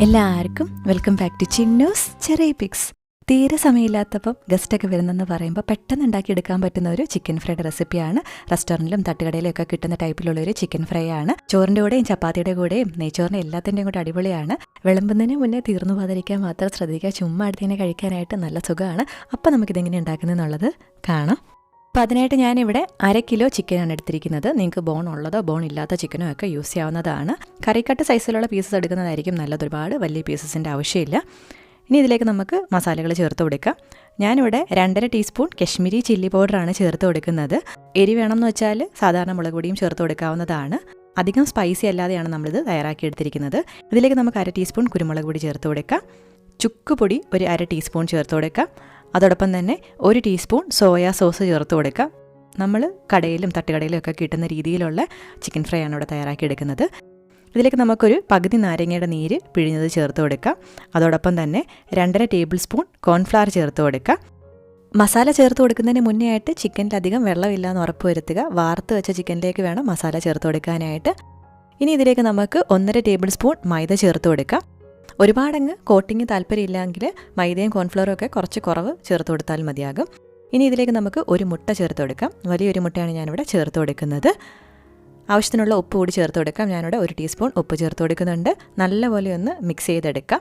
എല്ലാവർക്കും welcome back to Chinnoos ചെറിയ pics തീരെ സമയമില്ലാത്തപ്പം ഗസ്റ്റൊക്കെ വരുന്നെന്ന് പറയുമ്പോൾ പെട്ടെന്ന് ഉണ്ടാക്കിയെടുക്കാൻ പറ്റുന്ന ഒരു ചിക്കൻ ഫ്രൈഡ് റെസിപ്പിയാണ് റെസ്റ്റോറന്റിലും തട്ടുകടയിലും ഒക്കെ കിട്ടുന്ന ടൈപ്പിലുള്ള ഒരു ചിക്കൻ ഫ്രൈ ആണ്. ചോറിന്റെ കൂടെയും ചപ്പാത്തിയുടെ കൂടെയും നെയ്ച്ചോറിന്റെ എല്ലാത്തിന്റെയും കൂടെ അടിപൊളിയാണ്. വിളമ്പുന്നതിന് മുന്നേ തീർന്നു പോകാതിരിക്കാൻ മാത്രം ശ്രദ്ധിക്കുക. ചുമ്മാ അടുത്തതിനെ കഴിക്കാനായിട്ട് നല്ല സുഖമാണ്. അപ്പം നമുക്കിതെങ്ങനെ ഉണ്ടാക്കുന്നതെന്നുള്ളത് കാണാം. അപ്പോൾ അതിനായിട്ട് ഞാനിവിടെ അര കിലോ ചിക്കനാണ് എടുത്തിരിക്കുന്നത്. നിങ്ങൾക്ക് ബോൺ ഉള്ളതോ ബോൺ ഇല്ലാത്ത ചിക്കനോ ഒക്കെ യൂസ് ചെയ്യാവുന്നതാണ്. കറിക്കട്ട് സൈസിലുള്ള പീസസ് എടുക്കുന്നതായിരിക്കും നല്ലത് ഒരുപാട്. വലിയ പീസസിന്റെ ആവശ്യമില്ല. ഇനി ഇതിലേക്ക് നമുക്ക് മസാലകൾ ചേർത്ത് കൊടുക്കാം. ഞാനിവിടെ രണ്ടര ടീസ്പൂൺ കശ്മീരി ചില്ലി പൗഡറാണ് ചേർത്ത് കൊടുക്കുന്നത്. എരി വേണമെന്ന് വെച്ചാൽ സാധാരണ മുളക് പൊടിയും ചേർത്ത് കൊടുക്കാവുന്നതാണ്. അധികം സ്പൈസി അല്ലാതെയാണ് നമ്മളിത് തയ്യാറാക്കി എടുത്തിരിക്കുന്നത്. ഇതിലേക്ക് നമുക്ക് അര ടീസ്പൂൺ കുരുമുളക് പൊടി ചേർത്ത് കൊടുക്കാം. ചുക്ക് പൊടി ഒരു അര ടീസ്പൂൺ ചേർത്ത് കൊടുക്കാം. അതോടൊപ്പം തന്നെ ഒരു ടീസ്പൂൺ സോയാ സോസ് ചേർത്ത് കൊടുക്കാം നമ്മൾ കടയിലും തട്ടുകടയിലും ഒക്കെ കിട്ടുന്ന രീതിയിലുള്ള ചിക്കൻ ഫ്രൈ ആണ് ഇവിടെ തയ്യാറാക്കി എടുക്കുന്നത്. ഇതിലേക്ക് നമുക്കൊരു പകുതി നാരങ്ങയുടെ നീര് പിഴിഞ്ഞത് ചേർത്ത് കൊടുക്കാം അതോടൊപ്പം തന്നെ രണ്ടര ടേബിൾ സ്പൂൺ കോൺഫ്ലവർ ചേർത്ത് കൊടുക്കാം മസാല ചേർത്ത് കൊടുക്കുന്നതിന് മുന്നേ ആയിട്ട് ചിക്കനിലധികം വെള്ളമില്ല എന്ന് ഉറപ്പ് വരുത്തുക. വാർത്ത് വെച്ച ചിക്കനിലേക്ക് വേണം മസാല ചേർത്ത് കൊടുക്കാനായിട്ട്. ഇനി ഇതിലേക്ക് നമുക്ക് ഒന്നര ടേബിൾ സ്പൂൺ മൈദ ചേർത്ത് കൊടുക്കാം ഒരുപാടങ്ങ് കോട്ടിങ് താല്പര്യമില്ലെങ്കിൽ മൈദയും കോൺഫ്ലവറും ഒക്കെ കുറച്ച് കുറവ് ചേർത്ത് കൊടുത്താൽ മതിയാകും. ഇനി ഇതിലേക്ക് നമുക്ക് ഒരു മുട്ട ചേർത്ത് കൊടുക്കാം. വലിയൊരു മുട്ടയാണ് ഞാനിവിടെ ചേർത്ത് കൊടുക്കുന്നത്. ആവശ്യത്തിനുള്ള ഉപ്പ് കൂടി ചേർത്ത് കൊടുക്കാം. ഞാനിവിടെ ഒരു ടീസ്പൂൺ ഉപ്പ് ചേർത്ത് കൊടുക്കുന്നുണ്ട്. നല്ലപോലെ ഒന്ന് മിക്സ് ചെയ്തെടുക്കാം.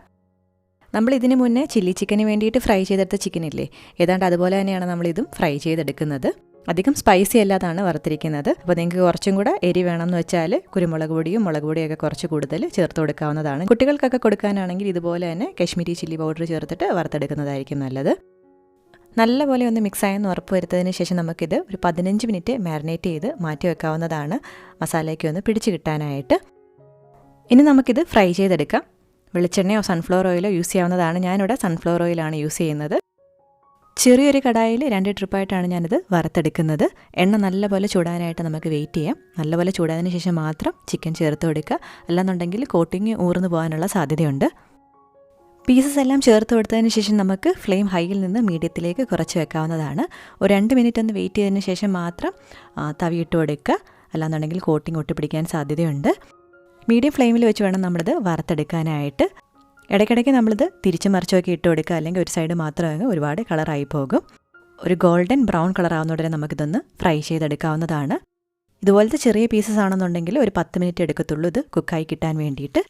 നമ്മൾ ഇതിന് മുന്നേ ചില്ലി ചിക്കന് വേണ്ടിയിട്ട് ഫ്രൈ ചെയ്തെടുത്ത ചിക്കനില്ലേ ഏതാണ്ട് അതുപോലെ തന്നെയാണ് നമ്മളിതും ഫ്രൈ ചെയ്തെടുക്കുന്നത്. അധികം സ്പൈസി അല്ലാതാണ് വറുത്തിരിക്കുന്നത്. അപ്പോൾ നിങ്ങൾക്ക് കുറച്ചും കൂടെ എരി വേണമെന്ന് വെച്ചാൽ കുരുമുളക് പൊടിയും മുളക് പൊടിയൊക്കെ കുറച്ച് കൂടുതൽ ചേർത്ത് കൊടുക്കാവുന്നതാണ്. കുട്ടികൾക്കൊക്കെ കൊടുക്കാനാണെങ്കിൽ ഇതുപോലെ തന്നെ കശ്മീരി ചില്ലി പൗഡർ ചേർത്തിട്ട് വറുത്തെടുക്കുന്നതായിരിക്കും നല്ലത്. നല്ലപോലെ ഒന്ന് മിക്സ് ആയെന്ന് ഉറപ്പ് വരുത്തതിന് ശേഷം നമുക്കിത് ഒരു പതിനഞ്ച് മിനിറ്റ് മാരിനേറ്റ് ചെയ്ത് മാറ്റി വെക്കാവുന്നതാണ്. മസാലയ്ക്ക് ഒന്ന് പിടിച്ച് കിട്ടാനായിട്ട്. ഇനി നമുക്കിത് ഫ്രൈ ചെയ്തെടുക്കാം. വെളിച്ചെണ്ണയോ സൺഫ്ലവർ ഓയിലോ യൂസ് ചെയ്യാവുന്നതാണ്. ഞാനിവിടെ സൺഫ്ലവർ ഓയിലാണ് യൂസ് ചെയ്യുന്നത്. ചെറിയൊരു കടായിൽ രണ്ട് ട്രിപ്പായിട്ടാണ് ഞാനിത് വറുത്തെടുക്കുന്നത്. എണ്ണ നല്ലപോലെ ചൂടാനായിട്ട് നമുക്ക് വെയിറ്റ് ചെയ്യാം. നല്ലപോലെ ചൂടാതിന് ശേഷം മാത്രം ചിക്കൻ ചേർത്ത് കൊടുക്കുക. അല്ലാന്നുണ്ടെങ്കിൽ കോട്ടിങ് ഊർന്നു പോകാനുള്ള സാധ്യതയുണ്ട്. പീസസ് എല്ലാം ചേർത്ത് കൊടുത്തതിന് ശേഷം നമുക്ക് ഫ്ലെയിം ഹൈയിൽ നിന്ന് മീഡിയത്തിലേക്ക് കുറച്ച് വെക്കാവുന്നതാണ്. ഒരു രണ്ട് മിനിറ്റ് ഒന്ന് വെയിറ്റ് ചെയ്തതിന് ശേഷം മാത്രം തവിയിട്ട് കൊടുക്കുക. അല്ലാന്നുണ്ടെങ്കിൽ കോട്ടിങ് ഒട്ടിപ്പിടിക്കാൻ സാധ്യതയുണ്ട്. മീഡിയം ഫ്ലെയിമിൽ വെച്ച് വേണം നമ്മളിത് വറുത്തെടുക്കാനായിട്ട്. ഇടയ്ക്കിടയ്ക്ക് നമ്മളിത് തിരിച്ചു മറിച്ചൊക്കെ ഇട്ട് കൊടുക്കുക. അല്ലെങ്കിൽ ഒരു സൈഡ് മാത്രം അങ്ങ് ഒരുപാട് കളറായി പോകും. ഒരു ഗോൾഡൻ ബ്രൗൺ കളർ ആവുന്നതോടെ നമുക്കിതൊന്ന് ഫ്രൈ ചെയ്തെടുക്കാവുന്നതാണ്. ഇതുപോലത്തെ ചെറിയ പീസസ് ആണെന്നുണ്ടെങ്കിൽ ഒരു പത്ത് മിനിറ്റ് എടുക്കത്തുള്ളൂ ഇത് കുക്കായി കിട്ടാൻ വേണ്ടിയിട്ട്.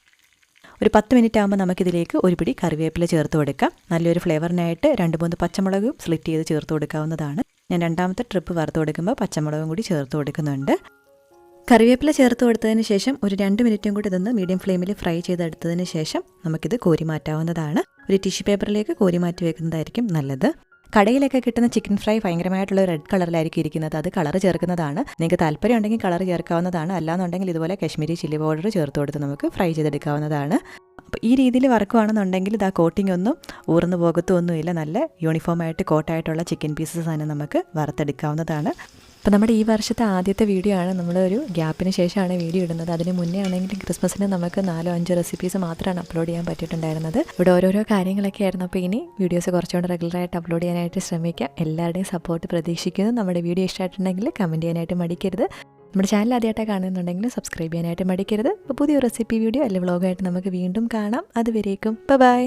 ഒരു പത്ത് മിനിറ്റ് ആകുമ്പോൾ നമുക്കിതിലേക്ക് ഒരു പിടി കറിവേപ്പില ചേർത്ത് കൊടുക്കാം. നല്ലൊരു ഫ്ലേവറിനായിട്ട് രണ്ട് മൂന്ന് പച്ചമുളകും സ്ലിറ്റ് ചെയ്ത് ചേർത്ത് കൊടുക്കാവുന്നതാണ്. ഞാൻ രണ്ടാമത്തെ ട്രിപ്പ് വറുത്ത് കൊടുക്കുമ്പോൾ പച്ചമുളകും കൂടി ചേർത്ത് കൊടുക്കുന്നുണ്ട്. കറിവേപ്പില ചേർത്ത് കൊടുത്തതിന് ശേഷം ഒരു രണ്ട് മിനിറ്റും കൂടി ഇതൊന്ന് മീഡിയം ഫ്ലെയിമിൽ ഫ്രൈ ചെയ്തെടുത്തതിന് ശേഷം നമുക്കിത് കോരി മാറ്റാവുന്നതാണ് ഒരു ടിഷ്യൂ പേപ്പറിലേക്ക് കോരി മാറ്റി വെക്കുന്നതായിരിക്കും നല്ലത്. കടയിലൊക്കെ കിട്ടുന്ന ചിക്കൻ ഫ്രൈ ഭയങ്കരമായിട്ടുള്ള റെഡ് കളറിലായിരിക്കും ഇരിക്കുന്നത്. അത് കളർ ചേർക്കുന്നതാണ്. നിങ്ങൾക്ക് താല്പര്യം ഉണ്ടെങ്കിൽ കളർ ചേർക്കാവുന്നതാണ്. അല്ലാന്നുണ്ടെങ്കിൽ ഇതുപോലെ കശ്മീരി ചില്ലി പൗഡർ ചേർത്ത് കൊടുത്ത് നമുക്ക് ഫ്രൈ ചെയ്തെടുക്കാവുന്നതാണ്. അപ്പോൾ ഈ രീതിയിൽ വറക്കുവാണെന്നുണ്ടെങ്കിൽ ഇതാ കോട്ടിംഗ് ഒന്നും ഊർന്നു പോകത്തൊന്നുമില്ല. നല്ല യൂണിഫോമായിട്ട് കോട്ടായിട്ടുള്ള ചിക്കൻ പീസസ് തന്നെ നമുക്ക് വറുത്തെടുക്കാവുന്നതാണ്. അപ്പോൾ നമ്മുടെ ഈ വർഷത്തെ ആദ്യത്തെ വീഡിയോ ആണ് നമ്മളൊരു ഗ്യാപ്പിന് ശേഷമാണ് വീഡിയോ ഇടുന്നത്. അതിന് മുന്നേ ആണെങ്കിലും ക്രിസ്മസിന് നമുക്ക് നാലോ അഞ്ചോ റെസിപ്പീസ് മാത്രമാണ് അപ്ലോഡ് ചെയ്യാൻ പറ്റിയിട്ടുണ്ടായിരുന്നത്. ഇവിടെ ഓരോരോ കാര്യങ്ങളൊക്കെ ആയിരുന്നു. അപ്പോൾ ഇനി വീഡിയോസ് കുറച്ചുകൂടെ റെഗുലറായിട്ട് അപ്ലോഡ് ചെയ്യാനായിട്ട് ശ്രമിക്കാം. എല്ലാവരുടെയും സപ്പോർട്ട് പ്രതീക്ഷിക്കുന്നു. നമ്മുടെ വീഡിയോ ഇഷ്ടമായിട്ടുണ്ടെങ്കിൽ കമന്റ് ചെയ്യാനായിട്ട് മടിക്കരുത്. നമ്മുടെ ചാനൽ ആദ്യമായിട്ടാണ് കാണുന്നുണ്ടെങ്കിൽ സബ്സ്ക്രൈബ് ചെയ്യാനായിട്ട് മടിക്കരുത്. അപ്പോൾ പുതിയ റെസിപ്പി വീഡിയോ അല്ലെങ്കിൽ വ്ളോഗായിട്ട് നമുക്ക് വീണ്ടും കാണാം. അതുവരേക്കും. ബൈ